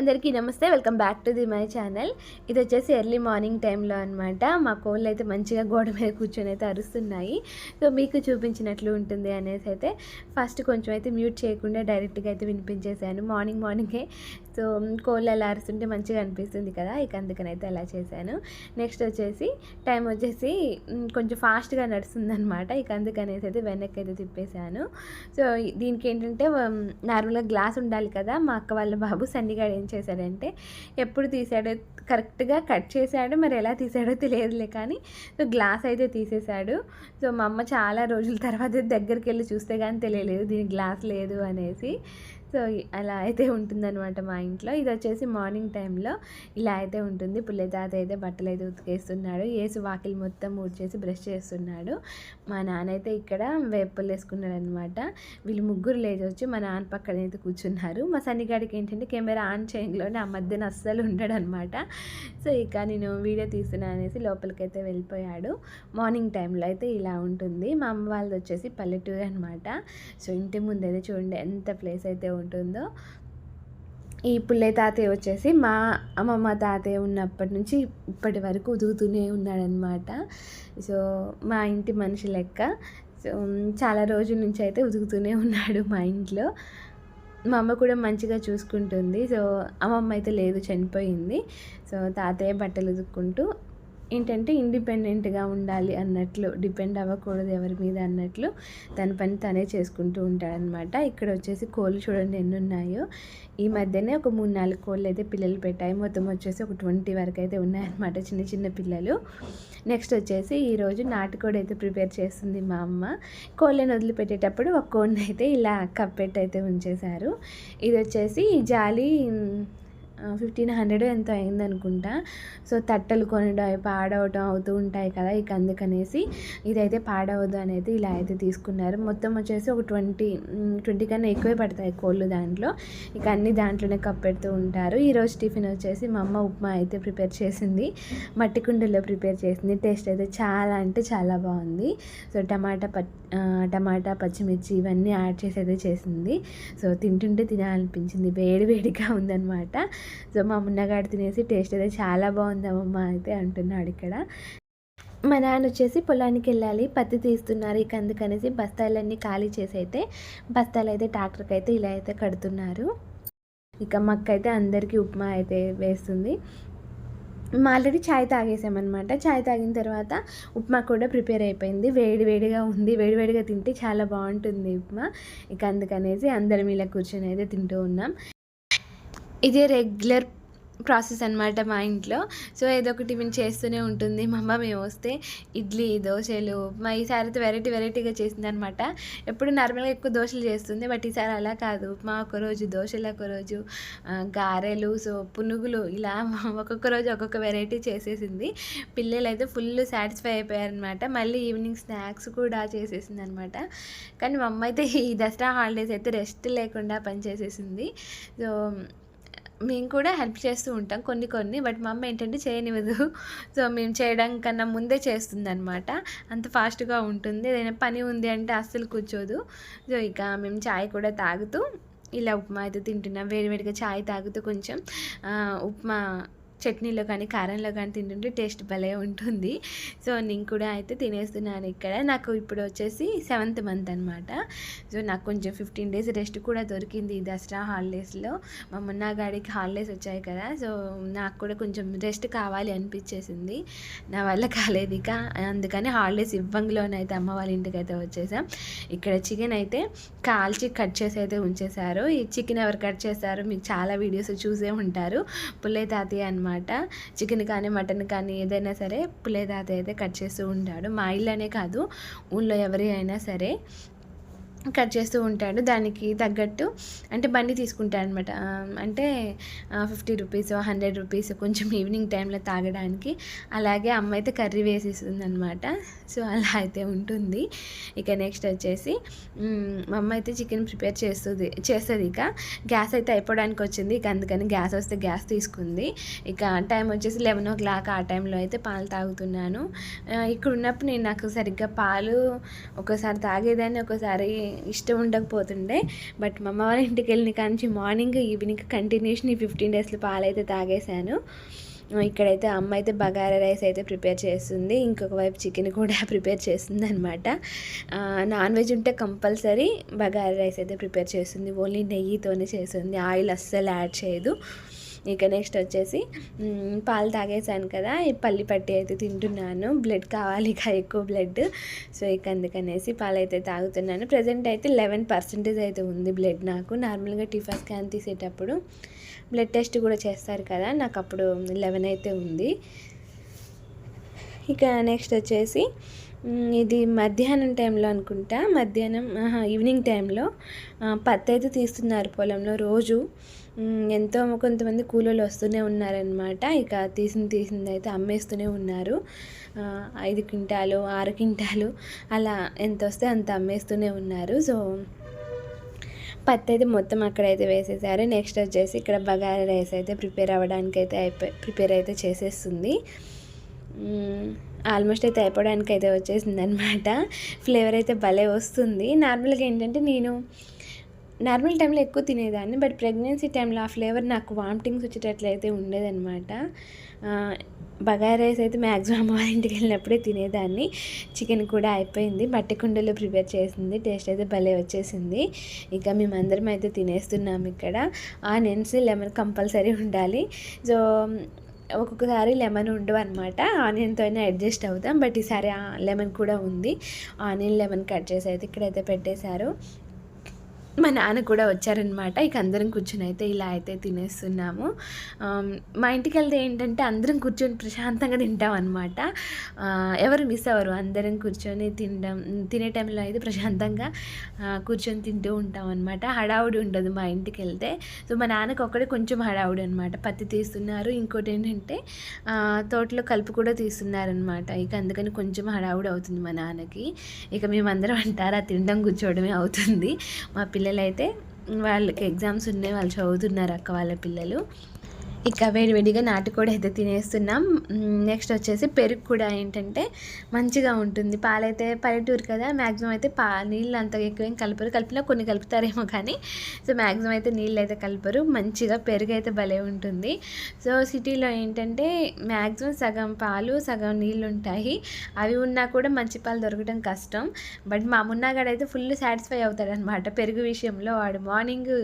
అందరికీ నమస్తే welcome back to the my channel. ఇది వచ్చేసి ఎర్లీ మార్నింగ్ టైంలో అనమాట మా కోళ్ళు అయితే మంచిగా గోడ మీద కూర్చొని అయితే అరుస్తున్నాయి. సో మీకు చూపించినట్లు ఉంటుంది అనేసి అయితే ఫస్ట్ కొంచెం అయితే మ్యూట్ చేయకుండా డైరెక్ట్గా అయితే వినిపించేశాను మార్నింగ్ మార్నింగే సో కోళ్ళు అలా అరుస్తుంటే మంచిగా అనిపిస్తుంది కదా ఇక అందుకని అయితే అలా చేశాను. నెక్స్ట్ వచ్చేసి టైం వచ్చేసి కొంచెం ఫాస్ట్గా నడుస్తుందన్నమాట ఇక అందుకనేసి అయితే వెనక్కి అయితే తిప్పేశాను. సో దీనికి ఏంటంటే నార్మల్గా గ్లాస్ ఉండాలి కదా మా అక్క వాళ్ళ బాబు సన్నిగాడు ఏం చేశాడంటే ఎప్పుడు తీసాడో కరెక్ట్గా కట్ చేశాడు మరి ఎలా తీసాడో తెలియదులే కానీ సో గ్లాస్ అయితే తీసేశాడు. సో మా అమ్మ చాలా రోజుల తర్వాత దగ్గరికి వెళ్ళి చూస్తే కానీ తెలియలేదు దీనికి గ్లాస్ లేదు అనేసి. సో అలా అయితే ఉంటుందన్నమాట మా ఇంట్లో. ఇది వచ్చేసి మార్నింగ్ టైంలో ఇలా అయితే ఉంటుంది. పుల్లెతాత అయితే బట్టలు అయితే ఉతికేస్తున్నాడు. ఏసు వాకిలి మొత్తం ఊడ్చేసి బ్రష్ చేస్తున్నాడు. మా నాన్న అయితే ఇక్కడ వేపలు వేసుకున్నాడు అనమాట వీళ్ళు ముగ్గురు లేచొచ్చి మా నాన్న పక్కన అయితే కూర్చున్నారు. మా సన్నిగాడికి ఏంటంటే కెమెరా ఆన్ చేయంలోనే ఆ మధ్యన అస్సలు ఉండడు అనమాట సో ఇక నేను వీడియో తీస్తున్నా అనేసి లోపలికైతే వెళ్ళిపోయాడు. మార్నింగ్ టైంలో అయితే ఇలా ఉంటుంది. మా అమ్మ వాళ్ళది వచ్చేసి పల్లెటూరు అనమాట సో ఇంటి ముందు అయితే చూడండి ఎంత ప్లేస్ అయితే ఉంటుందో ఉంటుందో. ఈ పుల్లయ్య తాతయ్య వచ్చేసి మా అమ్మమ్మ తాతయ్య ఉన్నప్పటి నుంచి ఇప్పటి వరకు ఉదుగుతూనే ఉన్నాడనమాట సో మా ఇంటి మనిషి లెక్క. సో చాలా రోజుల నుంచి అయితే ఉదుగుతూనే ఉన్నాడు మా ఇంట్లో. మా అమ్మ కూడా మంచిగా చూసుకుంటుంది. సో అమ్మమ్మ అయితే లేదు చనిపోయింది. సో తాతయ్య బట్టలు ఉతుక్కుంటూ ఏంటంటే ఇండిపెండెంట్గా ఉండాలి అన్నట్లు డిపెండ్ అవ్వకూడదు ఎవరి మీద అన్నట్లు తన పని తనే చేసుకుంటూ ఉంటాడనమాట ఇక్కడ వచ్చేసి కోళ్ళు చూడండి ఎన్ని ఉన్నాయో ఈ మధ్యనే ఒక మూడు నాలుగు కోళ్ళు అయితే పిల్లలు పెట్టాయి. మొత్తం వచ్చేసి ఒక ట్వంటీ వరకు అయితే ఉన్నాయన్నమాట చిన్న చిన్న పిల్లలు. నెక్స్ట్ వచ్చేసి ఈరోజు నాటుకోడి అయితే ప్రిపేర్ చేస్తుంది మా అమ్మ. కోళ్ళని వదిలిపెట్టేటప్పుడు ఒక కోడిని అయితే ఇలా కప్పెట్టి అయితే ఉంచేశారు. ఇది వచ్చేసి జాలి ఫిఫ్టీన్ హండ్రెడ్ ఎంత అయిందనుకుంటా. సో తట్టలు కొనడం పాడవటం అవుతూ ఉంటాయి కదా ఇక అందుకనేసి ఇదైతే పాడవద్దు అనేది ఇలా అయితే తీసుకున్నారు. మొత్తం వచ్చేసి ఒక ట్వంటీ ట్వంటీ కన్నా ఎక్కువే పడతాయి కోళ్ళు దాంట్లో. ఇక అన్ని దాంట్లోనే కప్పెడుతూ ఉంటారు. ఈరోజు టిఫిన్ వచ్చేసి మా అమ్మ ఉప్మా అయితే ప్రిపేర్ చేసింది. మట్టి కుండలో ప్రిపేర్ చేసింది. టేస్ట్ అయితే చాలా అంటే చాలా బాగుంది. సో టమాటా ప టమాటా పచ్చిమిర్చి ఇవన్నీ యాడ్ చేసి అయితే చేసింది. సో తింటుంటే తినాలనిపించింది. వేడి వేడిగా ఉందన్నమాట. సో మా మున్నగాడు తినేసి టేస్ట్ అయితే చాలా బాగుంది అమ్మమ్మ అయితే అంటున్నాడు ఇక్కడ. మా నాన్న వచ్చేసి పొలానికి వెళ్ళాలి పత్తి తీస్తున్నారు ఇక అందుకనేసి బస్తాలన్నీ ఖాళీ చేసి అయితే బస్తాలు అయితే ట్రాక్టర్కి అయితే ఇలా అయితే కడుతున్నారు. ఇక మక్కైతే అందరికీ ఉప్మా అయితే వేస్తుంది. మేము ఆల్రెడీ ఛాయ్ తాగేసామన్నమాట. ఛాయ్ తాగిన తర్వాత ఉప్మా కూడా ప్రిపేర్ అయిపోయింది. వేడి వేడిగా ఉంది. వేడి వేడిగా తింటే చాలా బాగుంటుంది ఉప్మా. ఇక అందుకనేసి అందరం ఇలా కూర్చొని అయితే తింటూ ఉన్నాం. ఇదే రెగ్యులర్ ప్రాసెస్ అనమాట మా ఇంట్లో. సో ఏదో ఒకటి టిఫిన్ చేస్తూనే ఉంటుంది. మా అమ్మ మేము వస్తే ఇడ్లీ దోశలు మా ఈసారి అయితే వెరైటీ వెరైటీగా చేసింది అనమాట ఎప్పుడు నార్మల్గా ఎక్కువ దోశలు చేస్తుంది. బట్ ఈసారి అలా కాదు. మా ఒకరోజు దోశలు ఒకరోజు గారెలు సో పునుగులు ఇలా ఒక్కొక్క రోజు ఒక్కొక్క వెరైటీ చేసేసింది. పిల్లలు అయితే ఫుల్ సాటిస్ఫై అయిపోయారనమాట మళ్ళీ ఈవినింగ్ స్నాక్స్ కూడా చేసేసింది అనమాట కానీ మా అమ్మ అయితే ఈ దసరా హాలిడేస్ అయితే రెస్ట్ లేకుండా పనిచేసేసింది సో మేము కూడా హెల్ప్ చేస్తూ ఉంటాం కొన్ని కొన్ని బట్ మా అమ్మ ఏంటంటే చేయనివ్వదు. సో మేము చేయడం కన్నా ముందే చేస్తుంది అనమాట అంత ఫాస్ట్గా ఉంటుంది. ఏదైనా పని ఉంది అంటే అస్సలు కూర్చోదు. సో ఇక మేము చాయ్ కూడా తాగుతూ ఇలా ఉప్మా అయితే తింటున్నాం. వేడివేడిగా చాయ్ తాగుతూ కొంచెం ఉప్మా చట్నీలో కానీ కారంలో కానీ తింటుంటే టేస్ట్ భలే ఉంటుంది. సో నేను కూడా అయితే తినేస్తున్నాను ఇక్కడ. నాకు ఇప్పుడు వచ్చేసి సెవెంత్ మంత్ అనమాట సో నాకు కొంచెం ఫిఫ్టీన్ డేస్ రెస్ట్ కూడా దొరికింది దసరా హాలిడేస్లో. మా మొన్న గాడికి హాలిడేస్ వచ్చాయి కదా సో నాకు కూడా కొంచెం రెస్ట్ కావాలి అనిపించేసింది. నా వల్ల కాలేదు ఇక. అందుకని హాలిడేస్ ఇవ్వంగిలోనైతే అమ్మ వాళ్ళ ఇంటికి అయితే వచ్చేసాం. ఇక్కడ చికెన్ అయితే కాల్చి కట్ చేసి అయితే ఉంచేశారు. ఈ చికెన్ ఎవరు కట్ చేశారు మీకు చాలా వీడియోస్ చూసే ఉంటారు. పుల్లయ్య తాతయ్య అనమాట చికెన్ కానీ మటన్ కానీ ఏదైనా సరే పుల్లయ్య తాతయ్య అయితే కట్ చేస్తూ ఉంటాడు. మా ఇల్లు అనే కాదు ఊళ్ళో ఎవరి అయినా సరే కట్ చేస్తూ ఉంటాడు దానికి తగ్గట్టు. అంటే బండి తీసుకుంటాడు అనమాట అంటే ఫిఫ్టీ రూపీస్ హండ్రెడ్ రూపీస్ కొంచెం ఈవినింగ్ టైంలో తాగడానికి. అలాగే అమ్మ అయితే కర్రీ వేసేస్తుంది అనమాట సో అలా అయితే ఉంటుంది. ఇక నెక్స్ట్ వచ్చేసి మా అమ్మ అయితే చికెన్ ప్రిపేర్ చేస్తుంది చేస్తుంది ఇక. గ్యాస్ అయితే అయిపోవడానికి వచ్చింది. ఇక అందుకని గ్యాస్ వస్తే గ్యాస్ తీసుకుంది. ఇక టైం వచ్చేసి లెవెన్ ఓ క్లాక్ ఆ టైంలో అయితే పాలు తాగుతున్నాను. ఇక్కడ ఉన్నప్పుడు నేను నాకు సరిగ్గా పాలు ఒకసారి తాగేదాన్ని ఒకసారి ఇష్టం ఉండకపోతుండే. బట్ మా అమ్మ వాళ్ళ ఇంటికి వెళ్ళిన కాంచి మార్నింగ్ ఈవినింగ్ కంటిన్యూషన్ ఈ ఫిఫ్టీన్ డేస్లో పాలైతే తాగేశాను. ఇక్కడైతే అమ్మ అయితే బగారా రైస్ అయితే ప్రిపేర్ చేస్తుంది. ఇంకొక వైపు చికెన్ కూడా ప్రిపేర్ చేస్తుంది అనమాట నాన్ వెజ్ ఉంటే కంపల్సరీ బగారా రైస్ అయితే ప్రిపేర్ చేస్తుంది. ఓన్లీ నెయ్యితోనే చేస్తుంది. ఆయిల్ అస్సలు యాడ్ చేయదు. ఇక నెక్స్ట్ వచ్చేసి పాలు తాగేసాను కదా ఈ పల్లి పట్టి అయితే తింటున్నాను. బ్లడ్ కావాలి ఇక ఎక్కువ బ్లడ్ సో ఇక అందుకనేసి పాలు అయితే తాగుతున్నాను. ప్రజెంట్ అయితే లెవెన్ పర్సెంటేజ్ అయితే ఉంది బ్లడ్ నాకు. నార్మల్గా టిఫా స్కాన్ తీసేటప్పుడు బ్లడ్ టెస్ట్ కూడా చేస్తారు కదా నాకు అప్పుడు లెవెన్ అయితే ఉంది. ఇక నెక్స్ట్ వచ్చేసి ఇది మధ్యాహ్నం టైంలో అనుకుంటా. మధ్యాహ్నం ఈవినింగ్ టైంలో. పత్తి అయితే తీస్తున్నారు పొలంలో రోజు. ఎంతో కొంతమంది కూలీలు వస్తూనే ఉన్నారనమాట ఇక తీసింది తీసింది అయితే అమ్మేస్తూనే ఉన్నారు. ఐదు క్వింటాలు ఆరు క్వింటాలు అలా ఎంత వస్తే అంత అమ్మేస్తూనే ఉన్నారు. సో పత్తి అయితే మొత్తం అక్కడైతే వేసేసారు. నెక్స్ట్ వచ్చేసి ఇక్కడ బగారా రైస్ అయితే ప్రిపేర్ అవ్వడానికి అయితే అయిపోయి ప్రిపేర్ అయితే చేసేస్తుంది. ఆల్మోస్ట్ అయితే అయిపోవడానికి అయితే వచ్చేసింది అనమాట ఫ్లేవర్ అయితే భలే వస్తుంది. నార్మల్గా ఏంటంటే నేను నార్మల్ టైంలో ఎక్కువ తినేదాన్ని బట్ ప్రెగ్నెన్సీ టైంలో ఆ ఫ్లేవర్ నాకు వామిటింగ్స్ వచ్చేటట్లయితే ఉండేదన్నమాట. బగారా రైస్ అయితే మ్యాక్సిమం అమ్మ వాళ్ళ ఇంటికి వెళ్ళినప్పుడే తినేదాన్ని. చికెన్ కూడా అయిపోయింది. మట్టి కుండలో ప్రిపేర్ చేసింది. టేస్ట్ అయితే భలే వచ్చేసింది. ఇక మేమందరం అయితే తినేస్తున్నాం ఇక్కడ. ఆనియన్స్ లెమన్ కంపల్సరీ ఉండాలి. సో ఒక్కొక్కసారి లెమన్ ఉండవు అనమాట ఆనియన్తో అయినా అడ్జస్ట్ అవుతాం. బట్ ఈసారి లెమన్ కూడా ఉంది. ఆనియన్ లెమన్ కట్ చేసి అయితే ఇక్కడైతే పెట్టేశారు. మా నాన్న కూడా వచ్చారనమాట. ఇక అందరం కూర్చొని అయితే ఇలా అయితే తినేస్తున్నాము. మా ఇంటికి వెళ్తే ఏంటంటే అందరం కూర్చొని ప్రశాంతంగా తింటాం అనమాట ఎవరు మిస్ అవ్వరు. అందరం కూర్చొని తినడం తినే టైంలో అయితే ప్రశాంతంగా కూర్చొని తింటూ ఉంటాం అనమాట హడావుడి ఉండదు మా ఇంటికి వెళ్తే. సో మా నాన్నకు ఒక్కడే కొంచెం హడావుడి అనమాట పత్తి తీస్తున్నారు. ఇంకోటి ఏంటంటే తోటలో కలుపు కూడా తీస్తున్నారనమాట. ఇక అందుకని కొంచెం హడావుడి అవుతుంది మా నాన్నకి. ఇక మేమందరం అంటారా తినడం కూర్చోవడమే అవుతుంది. మా పిల్ల పిల్లలు పిల్లలైతే వాళ్ళకి ఎగ్జామ్స్ ఉన్నాయి వాళ్ళు చదువుతున్నారు అక్క వాళ్ళ పిల్లలు. ఇక వేడివేడిగా నాటుకోడి అయితే తినేస్తున్నాం. నెక్స్ట్ వచ్చేసి పెరుగు కూడా ఏంటంటే మంచిగా ఉంటుంది. పాలైతే పల్లెటూరు కదా మ్యాక్సిమం అయితే పా నీళ్ళు అంత ఎక్కువ ఏం కలపరు. కలిపినా కొన్ని కలుపుతారేమో కానీ సో మ్యాక్సిమం అయితే నీళ్ళు అయితే కలపరు. మంచిగా పెరుగు అయితే భలే ఉంటుంది. సో సిటీలో ఏంటంటే మ్యాక్సిమం సగం పాలు సగం నీళ్ళు ఉంటాయి. అవి ఉన్నా కూడా మంచి పాలు దొరకడం కష్టం. బట్ మా మున్నాగాడైతే ఫుల్ సాటిస్ఫై అవుతాడనమాట పెరుగు విషయంలో. వాడు మార్నింగ్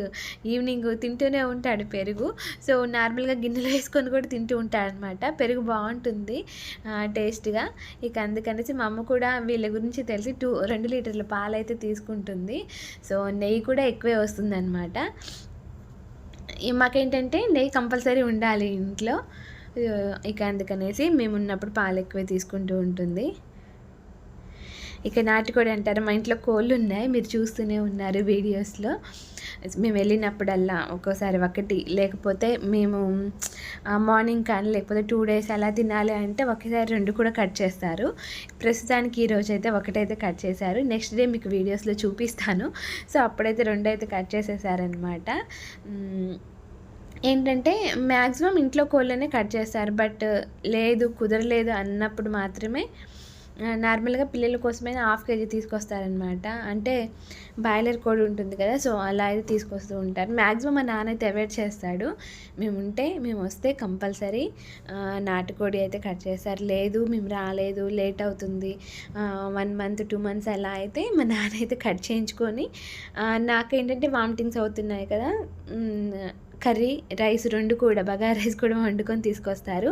ఈవినింగ్ తింటూనే ఉంటాడు పెరుగు. సో నార్మల్గా ఇలా గిన్నెలో వేసుకొని కూడా తింటూ ఉంటారనమాట పెరుగు బాగుంటుంది టేస్ట్గా. ఇక అందుకనేసి మా అమ్మ కూడా వీళ్ళ గురించి తెలిసి టూ రెండు లీటర్ల పాలు అయితే తీసుకుంటుంది. సో నెయ్యి కూడా ఎక్కువే వస్తుంది అనమాట మాకేంటంటే నెయ్యి కంపల్సరీ ఉండాలి ఇంట్లో. ఇక అందుకనేసి మేము ఉన్నప్పుడు పాలు ఎక్కువే తీసుకుంటూ ఉంటుంది. ఇక నాటుకోడి అంటారు. మా ఇంట్లో కోళ్ళు ఉన్నాయి. మీరు చూస్తూనే ఉన్నారు వీడియోస్లో. మేము వెళ్ళినప్పుడల్లా ఒక్కోసారి ఒకటి లేకపోతే మేము మార్నింగ్ కానీ లేకపోతే టూ డేస్ అలా తినాలి అంటే ఒకేసారి రెండు కూడా కట్ చేస్తారు. ప్రస్తుతానికి ఈరోజు అయితే ఒకటైతే కట్ చేశారు. నెక్స్ట్ డే మీకు వీడియోస్లో చూపిస్తాను. సో అప్పుడైతే రెండు అయితే కట్ చేసేసారనమాట ఏంటంటే మ్యాక్సిమం ఇంట్లో కోళ్ళనే కట్ చేస్తారు. బట్ లేదు కుదరలేదు అన్నప్పుడు మాత్రమే నార్మల్గా పిల్లల కోసమైనా హాఫ్ కేజీ తీసుకొస్తారనమాట అంటే బాయిలర్ కోడి ఉంటుంది కదా సో అలా అయితే తీసుకొస్తూ ఉంటారు. మ్యాక్సిమం మా నాన్న అయితే అవాయిడ్ చేస్తాడు. మేము ఉంటే మేము వస్తే కంపల్సరీ నాటుకోడి అయితే కట్ చేస్తారు. లేదు మేము రాలేదు లేట్ అవుతుంది. వన్ మంత్ టూ మంత్స్ అలా అయితే మా నాన్న అయితే కట్ చేయించుకొని నాకేంటంటే వామిటింగ్స్ అవుతున్నాయి కదా కర్రీ రైస్ రెండు కూడా బగారా రైస్ కూడా వండుకొని తీసుకొస్తారు.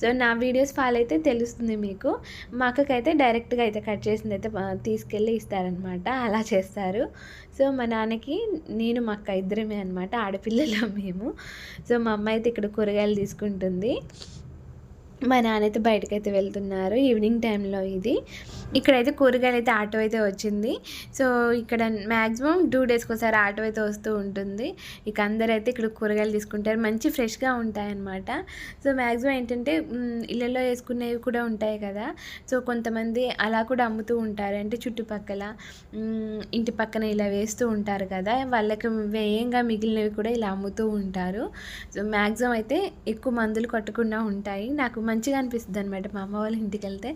సో నా వీడియోస్ ఫాలో అయితే తెలుస్తుంది మీకు. మా అక్కకైతే డైరెక్ట్గా అయితే కట్ చేసింది అయితే తీసుకెళ్ళి ఇస్తారనమాట అలా చేస్తారు. సో మా నాన్నకి నేను మా అక్క ఇద్దరమే అనమాట ఆడపిల్లలు మేము. సో మా అమ్మ అయితే ఇక్కడ కూరగాయలు తీసుకుంటుంది. మా నాన్న అయితే బయటకైతే వెళ్తున్నారు ఈవినింగ్ టైంలో ఇది. ఇక్కడైతే కూరగాయలు అయితే ఆటో అయితే వచ్చింది. సో ఇక్కడ మ్యాక్సిమం టూ డేస్కి ఒకసారి ఆటో అయితే వస్తూ ఉంటుంది. ఇక అందరూ అయితే ఇక్కడ కూరగాయలు తీసుకుంటారు. మంచి ఫ్రెష్గా ఉంటాయన్నమాట. సో మ్యాక్సిమం ఏంటంటే ఇళ్ళల్లో వేసుకునేవి కూడా ఉంటాయి కదా. సో కొంతమంది అలా కూడా అమ్ముతూ ఉంటారు. అంటే చుట్టుపక్కల ఇంటి పక్కన ఇలా వేస్తూ ఉంటారు కదా. వాళ్ళకి వ్యయంగా మిగిలినవి కూడా ఇలా అమ్ముతూ ఉంటారు. సో మ్యాక్సిమం అయితే ఎక్కువ మందులు కొట్టకుండా ఉంటాయి. నాకు మంచిగా అనిపిస్తుంది అనమాట మా అమ్మ వాళ్ళ ఇంటికి వెళ్తే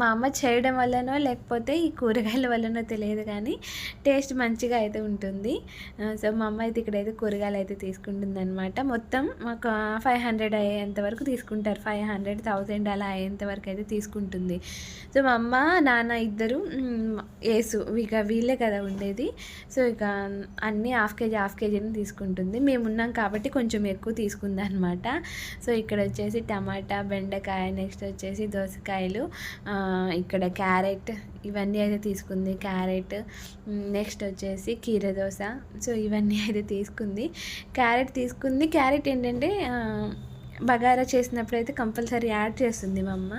మా అమ్మ చేయడం వల్ల వల్లనో లేకపోతే ఈ కూరగాయల వల్లనో తెలియదు కానీ టేస్ట్ మంచిగా అయితే ఉంటుంది. సో మా అమ్మ అయితే ఇక్కడైతే కూరగాయలు అయితే తీసుకుంటుంది అనమాట మొత్తం ఒక ఫైవ్ హండ్రెడ్ అయ్యేంత వరకు తీసుకుంటారు. ఫైవ్ హండ్రెడ్ థౌజండ్ అలా అయ్యేంత వరకు అయితే తీసుకుంటుంది. సో మా అమ్మ నాన్న ఇద్దరు వేసు ఇక వీళ్ళే కదా ఉండేది. సో ఇక అన్నీ హాఫ్ కేజీ హాఫ్ కేజీని తీసుకుంటుంది. మేము ఉన్నాం కాబట్టి కొంచెం ఎక్కువ తీసుకుంది అనమాట సో ఇక్కడ వచ్చేసి టమాటా బెండకాయ నెక్స్ట్ వచ్చేసి దోసకాయలు ఇక్కడ క్యారెట్ క్యారెట్ ఇవన్నీ అయితే తీసుకుంది. క్యారెట్ నెక్స్ట్ వచ్చేసి కీర దోశ. సో ఇవన్నీ అయితే తీసుకుంది. క్యారెట్ తీసుకుంది. క్యారెట్ ఏంటంటే బగారా చేసినప్పుడు అయితే కంపల్సరీ యాడ్ చేస్తుంది మా అమ్మ.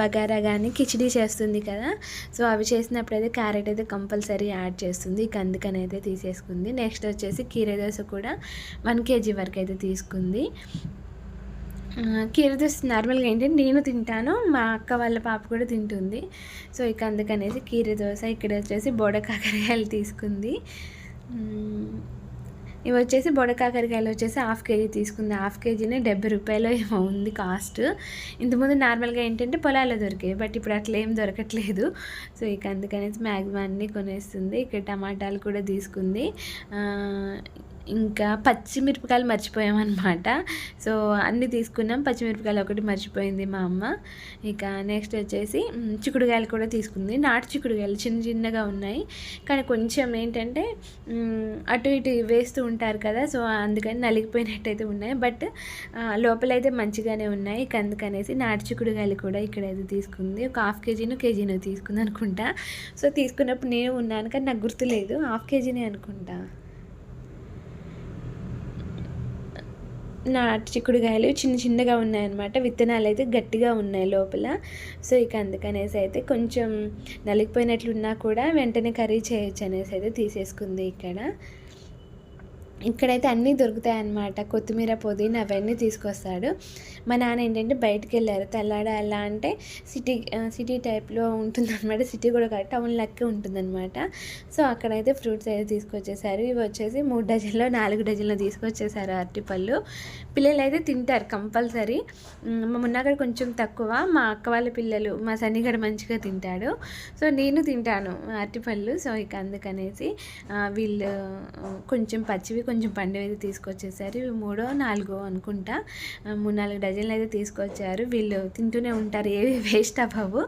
బగారా కానీ కిచిడీ చేస్తుంది కదా. సో అవి చేసినప్పుడు అయితే క్యారెట్ అయితే కంపల్సరీ యాడ్ చేస్తుంది. ఇక అందుకని అయితే తీసేసుకుంది. నెక్స్ట్ వచ్చేసి కీర దోశ కూడా వన్ కేజీ వరకు అయితే తీసుకుంది. కీర దోశ నార్మల్గా ఏంటంటే నేను తింటాను మా అక్క వాళ్ళ పాప కూడా తింటుంది. సో ఇక అందుకనేసి కీర దోశ ఇక్కడ వచ్చేసి బోడ కాకరకాయలు తీసుకుంది. ఇవి వచ్చేసి బొడకాకరికాయలు వచ్చేసి హాఫ్ కేజీ తీసుకుంది. హాఫ్ కేజీనే డెబ్బై రూపాయలు ఏమో ఉంది కాస్ట్. ఇంతకుముందు నార్మల్గా ఏంటంటే పొలాల్లో దొరికాయి బట్ ఇప్పుడు అట్లా ఏం దొరకట్లేదు. సో ఇక అందుకనేసి మ్యాక్సిమం అన్నీ కొనేస్తుంది. ఇక్కడ టమాటాలు కూడా తీసుకుంది. ఇంకా పచ్చిమిరపకాయలు మర్చిపోయామన్నమాట. సో అన్నీ తీసుకున్నాం. పచ్చిమిరపకాయలు ఒకటి మర్చిపోయింది మా అమ్మ. ఇక నెక్స్ట్ వచ్చేసి చిక్కుడుకాయలు కూడా తీసుకుంది. నాటు చిక్కుడుకాయలు చిన్న చిన్నగా ఉన్నాయి. కానీ కొంచెం ఏంటంటే అటు ఇటు వేస్తూ ఉంటారు కదా సో అందుకని నలిగిపోయినట్టయితే ఉన్నాయి. బట్ లోపలైతే మంచిగానే ఉన్నాయి. ఇక అందుకనేసి నాటు చిక్కుడుకాయలు కూడా ఇక్కడైతే తీసుకుంది. ఒక హాఫ్ కేజీను కేజీను తీసుకుంది అనుకుంటా. సో తీసుకున్నప్పుడు నేను ఉన్నాను కానీ నాకు గుర్తులేదు. హాఫ్ కేజీనే అనుకుంటా. నాటు చిక్కుడుకాయలు చిన్న చిన్నగా ఉన్నాయన్నమాట. విత్తనాలు అయితే గట్టిగా ఉన్నాయి లోపల. సో ఇక అందుకనేసి అయితే కొంచెం నలిగిపోయినట్లున్నా కూడా వెంటనే కర్రీ చేయొచ్చు అనేసి అయితే తీసేసుకుంది ఇక్కడ. ఇక్కడైతే అన్నీ దొరుకుతాయి అన్నమాట కొత్తిమీర పుదీనా అవన్నీ తీసుకొస్తాడు. మా నాన్న ఏంటంటే బయటికి వెళ్ళారు తెల్లాడ ఎలా అంటే సిటీ సిటీ టైప్లో ఉంటుందన్నమాట. సిటీ కూడా కాదు టౌన్ లెక్క ఉంటుందన్నమాట. సో అక్కడైతే ఫ్రూట్స్ అయితే తీసుకొచ్చేసారు. ఇవి వచ్చేసి మూడు డజన్లో నాలుగు డజన్లో తీసుకొచ్చేసారు అరటిపళ్ళు. పిల్లలు అయితే తింటారు కంపల్సరీ. మా మున్నాగడ కొంచెం తక్కువ. మా అక్క వాళ్ళ పిల్లలు మా సన్నిగడ మంచిగా తింటాడు. సో నేను తింటాను అరటిపళ్ళు. సో ఇక అందుకనేసి వీళ్ళు కొంచెం పచ్చివి కొంచెం పండు అయితే తీసుకొచ్చేసారు. ఇవి మూడో నాలుగో అనుకుంటా. మూడు నాలుగు డజన్లు అయితే తీసుకొచ్చారు. వీళ్ళు తింటూనే ఉంటారు. ఏవి వేస్ట్ అవ్వవు.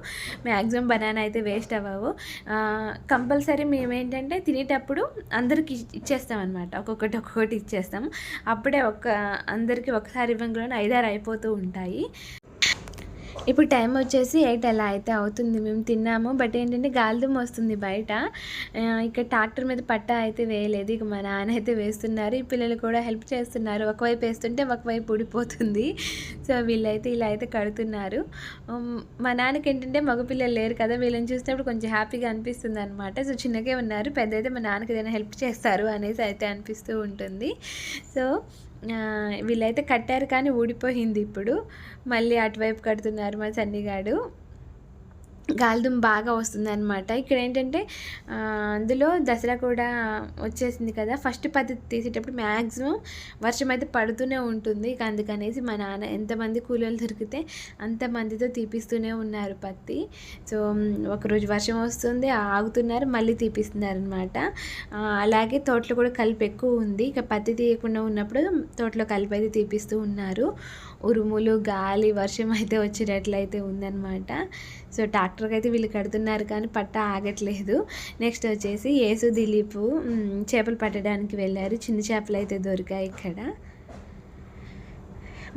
మ్యాక్సిమం బనానా అయితే వేస్ట్ అవ్వవు. కంపల్సరీ మేమేంటంటే తినేటప్పుడు అందరికి ఇచ్చేస్తాం అనమాట ఒక్కొక్కటి ఒక్కొక్కటి ఇచ్చేస్తాం. అప్పుడే ఒక అందరికీ ఒకసారి ఇవ్వగానే ఐదారు అయిపోతూ ఉంటాయి. ఇప్పుడు టైం వచ్చేసి ఎయిట్ అలా అయితే అవుతుంది. మేము తిన్నాము. బట్ ఏంటంటే గాలిదుమ వస్తుంది బయట. ఇక్కడ ట్రాక్టర్ మీద పట్ట అయితే వేయలేదు. ఇక మా నాన్న అయితే వేస్తున్నారు. ఈ పిల్లలు కూడా హెల్ప్ చేస్తున్నారు. ఒకవైపు వేస్తుంటే ఒకవైపు ఊడిపోతుంది. సో వీళ్ళైతే ఇలా అయితే కడుతున్నారు. మా నాన్నకి ఏంటంటే మగపిల్లలు లేరు కదా. వీళ్ళని చూసినప్పుడు కొంచెం హ్యాపీగా అనిపిస్తుంది అనమాట సో చిన్నగా ఉన్నారు. పెద్ద అయితే మా నాన్నకి ఏదైనా హెల్ప్ చేస్తారు అనేసి అయితే అనిపిస్తూ ఉంటుంది. సో వీళ్ళైతే కట్టారు కానీ ఊడిపోయింది ఇప్పుడు. మళ్ళీ అటువైపు కడుతున్నారు మా సన్నిగాడు గాలిదుమ్ బాగా వస్తుంది అనమాట ఇక్కడ ఏంటంటే అందులో దసరా కూడా వచ్చేసింది కదా. ఫస్ట్ పద్ధతి తీసేటప్పుడు మ్యాక్సిమం వర్షం అయితే పడుతూనే ఉంటుంది. ఇక అందుకనేసి మా నాన్న ఎంతమంది కూలీలు దొరికితే అంతమందితో తీపిస్తూనే ఉన్నారు పత్తి. సో ఒకరోజు వర్షం వస్తుంది ఆగుతున్నారు మళ్ళీ తీపిస్తున్నారు అనమాట అలాగే తోటలో కూడా కలిపి ఎక్కువ ఉంది. ఇక పత్తి తీయకుండా ఉన్నప్పుడు తోటలో కలిపి అయితే తీపిస్తూ ఉన్నారు. ఉరుములు గాలి వర్షం అయితే వచ్చేటట్లయితే ఉందన్నమాట. సో ట్రాక్టర్కి అయితే వీళ్ళు కడుతున్నారు కానీ పట్ట ఆగట్లేదు. నెక్స్ట్ వచ్చేసి యేసు దిలీప్ చేపలు పట్టడానికి వెళ్ళారు. చిన్న చేపలు అయితే దొరికాయి ఇక్కడ.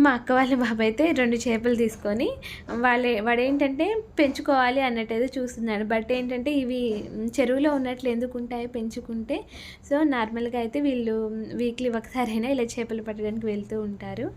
మా అక్క వాళ్ళ బాబు అయితే రెండు చేపలు తీసుకొని వాళ్ళే వాడు ఏంటంటే పెంచుకోవాలి అన్నట్టయితే చూస్తున్నాడు బట్ ఏంటంటే ఇవి చెరువులో ఉన్నట్లు ఎందుకు ఉంటాయి పెంచుకుంటే సో నార్మల్గా అయితే వీళ్ళు వీక్లీ ఒకసారైనా ఇలా చేపలు పట్టడానికి వెళ్తూ ఉంటారు.